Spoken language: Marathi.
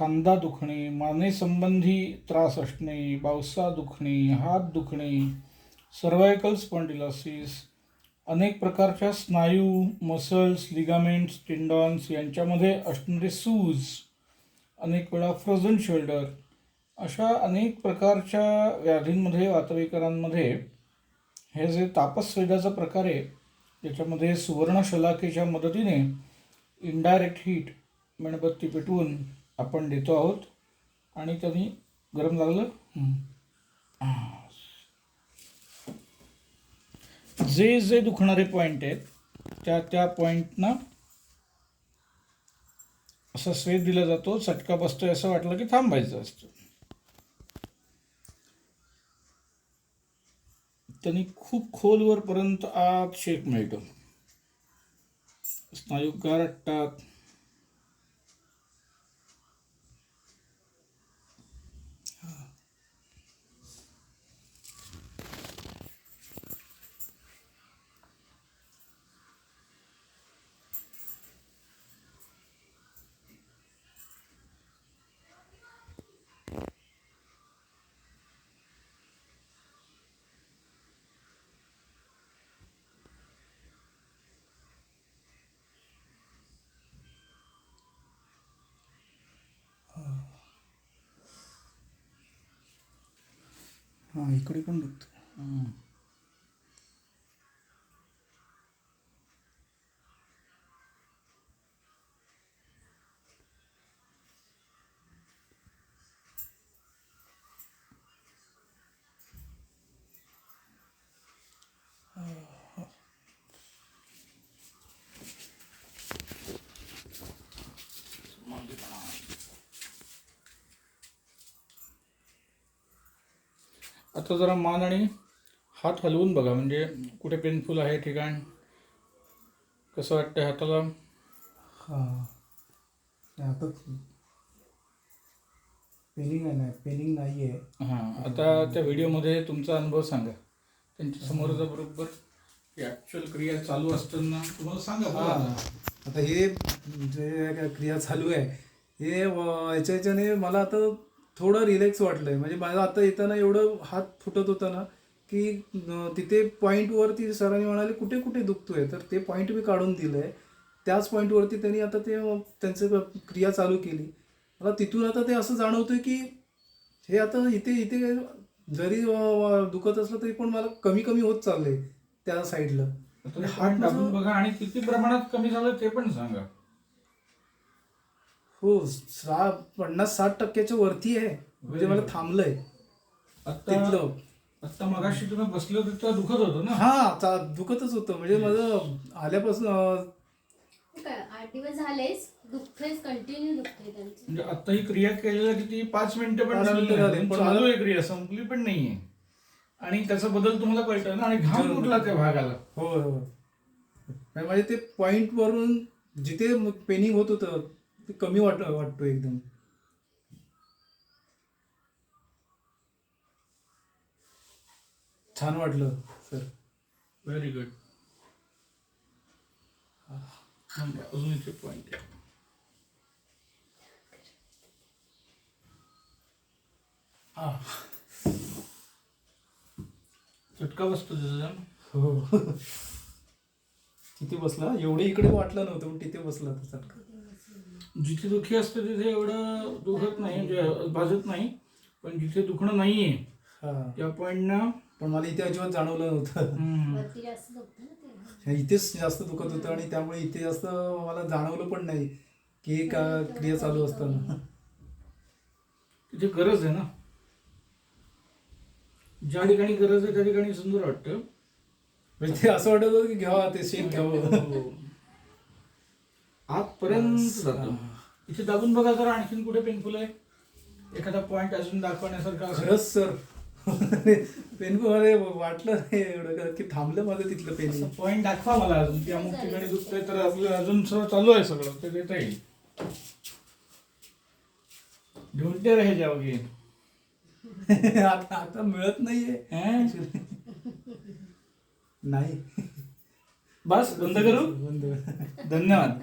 खांदा दुखणे मानेसंबंधी त्रास असणे बावसा दुखणे हात दुखणे सर्वायकल स्पॉन्डिलॉसिस अनेक प्रकारच्या स्नायू मसल्स लिगामेंट्स टिंडॉन्स यांच्यामध्ये असणारे सूज अनेक वेळा फ्रोझन शोल्डर अशा अनेक प्रकारच्या व्याधींमध्ये वातविकारांमध्ये हे जे तापसवेदाचा प्रकार आहे त्याच्यामध्ये सुवर्णशलाकेच्या मदतीने इनडायरेक्ट हीट मेणबत्ती पेटवून आपण देतो आहोत आणि त्यांनी गरम लागलं. जे जे दुखणारे पॉईंट आहेत त्या त्या पॉईंटना असा स्वेद दिला जातो चटका बसतोय असं वाटलं की थांबायचं असतं. त्यांनी खूप खोलवरपर्यंत आत शेक मिळतो. स्नायू गारटतात हां इकडे पण आता जरा मान आणि हात हलवून बघा म्हणजे कुठे पेनफुल आहे ठिकाण कसं वाटतं हाताला? हां. आता पेनिंग आहे नाही पेनिंग नाही आहे हां आता त्या व्हिडिओमध्ये तुमचा अनुभव सांगा. त्यांच्या समोरचा बरोबर ॲक्च्युअल क्रिया चालू असताना तुम्हाला सांगा ना. आता हे जे क्रिया चालू आहे हे याच्या याच्याने मला आता थोडं रिलॅक्स वाटलंय. म्हणजे माझा आता येताना एवढं हात फुटत होता ना की तिथे पॉईंटवरती सरांनी म्हणाले कुठे कुठे दुखतोय? तर ते पॉईंट मी काढून दिलंय. त्याच पॉईंटवरती त्यांनी आता ते त्यांचं क्रिया चालू केली. मला तिथून आता ते असं जाणवतंय की हे आता इथे इथे जरी दुखत असलं तरी पण मला कमी कमी होत चाललंय त्या साईडला दाबून बघा आणि किती प्रमाणात कमी झालं ते पण सांगा. हो सहा पन्नास साठ टक्क्याच्या वरती आहे. म्हणजे मला थांबलंय. आता तिथलं. आता मगाशी तुम्ही बसले होते तेव्हा दुखत होतं ना? हा चा- दुखतच होतं. म्हणजे माझं आल्यापासून अं, आठ दिवस झालेच दुखतेच कंटिन्यू दुखते त्यांचं. म्हणजे आता ही क्रिया केलेल्या किती पाच मिनिटं पण पाच झाली मिनिटं नाही. झाली, पण पण चालू मला- आहे क्रिया संपली पण नाहीये आणि त्याचा बदल तुम्हाला कळतोय ना? आणि घाम कुठला त्या भागाला? हो हो नाही, म्हणजे ते पॉइंट वरून जिथे पेनिंग होत होतं ते कमी वाट वाटतो एकदम. छान वाटलं सर. व्हेरी गुड अजून इथे पॉईंट आहे. चटका बसतो त्याचा. हो. तिथे बसला एवढे इकडे वाटलं नव्हतं पण तिथे बसला तो चटका. जिथे दुखी असते तिथे एवढं दुखत नाही म्हणजे भाजत नाही पण जिथे दुखणं नाहीये हा. त्या पॉईंटना पण मला इथे अजिबात जाणवलं नव्हतं. ना इथेच जास्त दुखत होतं आणि त्यामुळे इथे जास्त मला जाणवलं पण नाही की हे का क्रिया चालू असताना. तिथे गरज आहे ना. ज्या ठिकाणी गरज आहे त्या ठिकाणी सुंदर वाटतं. म्हणजे ते असं वाटत होतं की घ्यावा ते शेक घ्यावं. आतपर्यंत जातो. इथे दाबून बघा जरा आणखीन कुठे पेनफुल आहे? एखादा पॉइंट अजून दाखवण्यासारखा असेल. खरंच सर पेनकू मध्ये वाटलं नाही एवढं. का- की थांबलं माझं तिथलं पेन पॉइंट दाखवा मला अजून. की अमुक ठिकाणी दुखतंय तर आपलं अजून सर्व चालू आहे सगळं. ते देता येईल. ढूंढते रहे जाओगे आता आता मिळत नाहीये. हैं? नाही. बस बंद करू? बंद. धन्यवाद.